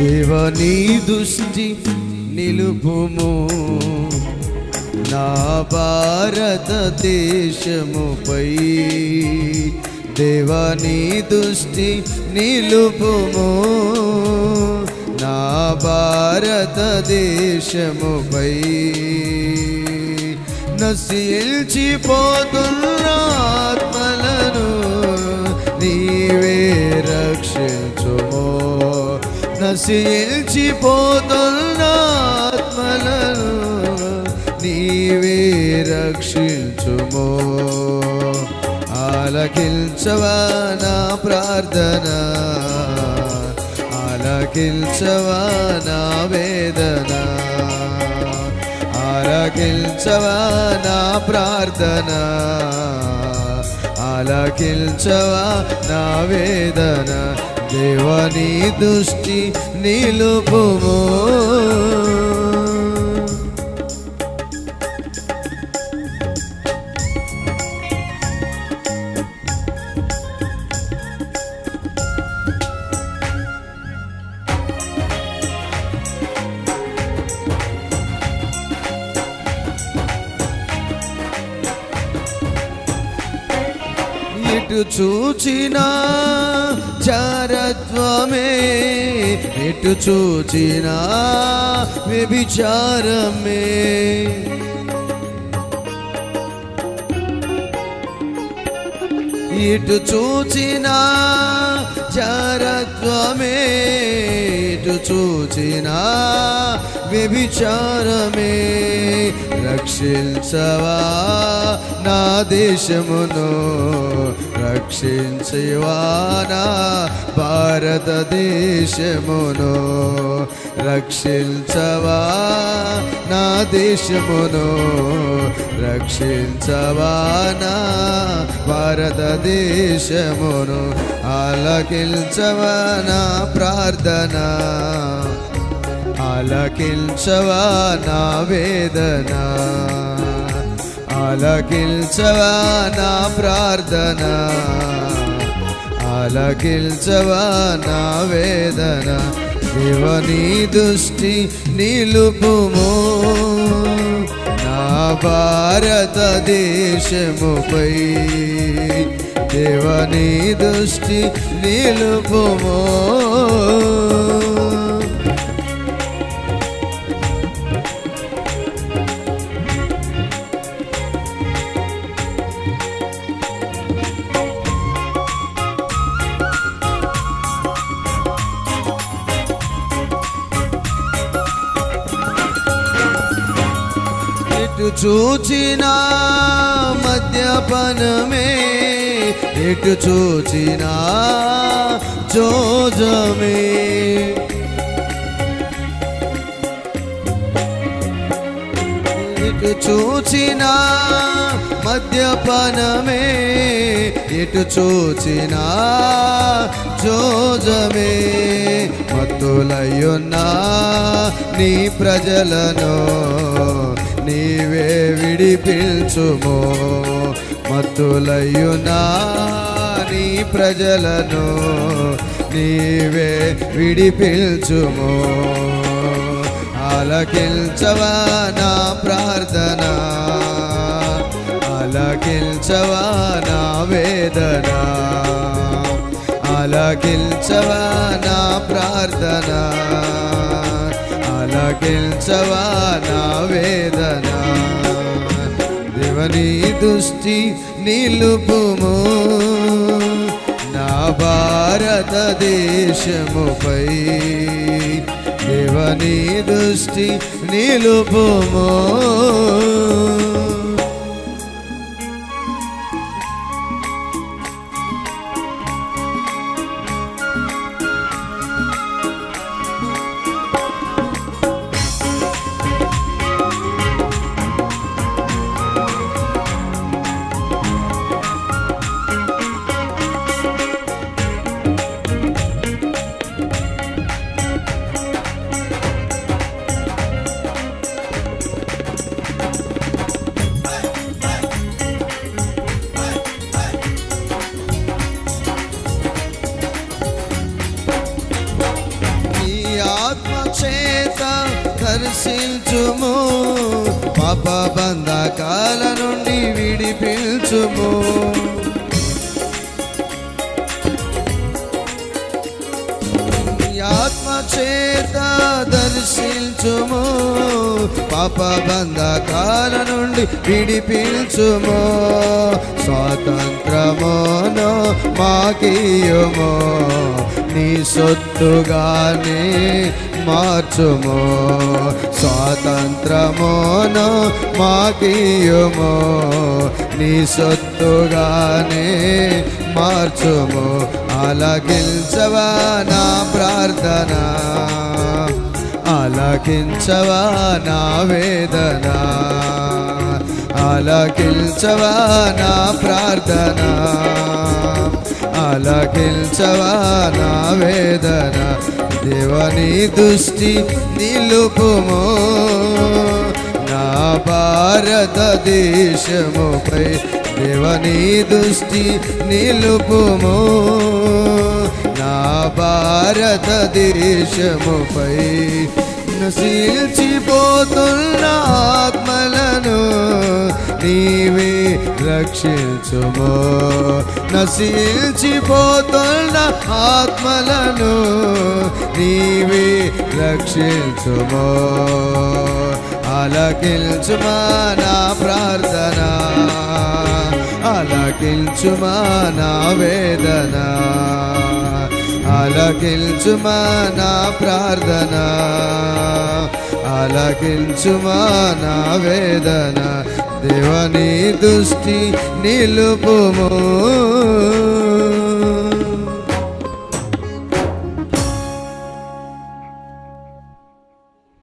దేవనీ దృష్టి నిలుపుము. నా భారతదేశముపై దేవనీ దృష్టి నిలుపుము. నా భారతదేశముపై నశించిపోతున్న ఆత్మలను నీవే రక్షణ నశించిపోతున్న ఆత్మలను నీవే రక్షించుమో. ఆలకించవా నా ప్రార్థన? ఆలకించవా నా వేదన? ఆలకించవా నా ప్రార్థన? ఆలకించవా నా వేదన? దేవని దృష్టి నిలుపుము ఎటు చూచినా చారత్వమే ఎటు చూచినా వ్యభిచారమే ఇటు చూచినా చారత్వమే ఇటు చూచినా వ్యభిచారమే రక్షించవా నా దేశమును రక్షించివానా భారతదేశమును రక్షించవా? నా దేశమును రక్షించవా? నా భారతదేశమును ఆలకించవా? నా ప్రార్థన ఆలకించవా? నా వేదన ఆలకించవా నా ప్రార్థన? ఆలకించవా నా వేదన? దేవని దృష్టి నిలుపుము. నా భారతదేశముపై దేవని దృష్టి నిలుపుము. ఎటు చూచినా మద్యపనమే ఎటు చూచినా జోజమే. ఎటు చూచినా మద్యపనమే ఎటు చూచినా జోజమే. మత్తులయ్యున్నా నీ ప్రజలను నీవే విడిపించుము. మత్తులయ్యునా నీ ప్రజలను నీవే విడిపించుము. ఆలకించవా నా ప్రార్థన? ఆలకించవా నా వేదన? ఆలకించవా నా ప్రార్థన? ఆలకించవా నా వేదన? దేవని దృష్టి నిలుపుము. నా భారతదేశముపై దేవని దృష్టి నిలుపుము. నుండి విడిపించుము. ఆత్మ చేత దర్శించుము. పాప బంధకాల నుండి విడిపించుము. స్వాతంత్రమును మాకీయుము నీ సొత్తుగానే మార్చుము. స్వాతంత్రమును మాకియుము. నీ సొత్తుగానే మార్చుము. ఆలకించవా నా ప్రార్థన? ఆలకించవా నా వేదన? ఆలకించవా నా ప్రార్థన? ఆలకించవా నా వేదన? దేవని దృష్టి నిలుపుము. నా భారతదేశముపై దేవని దృష్టి నిలుపుము. నా భారతదేశముపై నశించిపోతున్న ఆత్మలను నీవే రక్షించుము. నశించిపోతున్న ఆత్మలను నీవే రక్షించుము. ఆలకించుమా నా ప్రార్థన. ఆలకించుమా నా వేదన. ఆలకించుమా నా ప్రార్థన. అలకించుమా నా వేదన. దేవని దృష్టి నిలుపుము.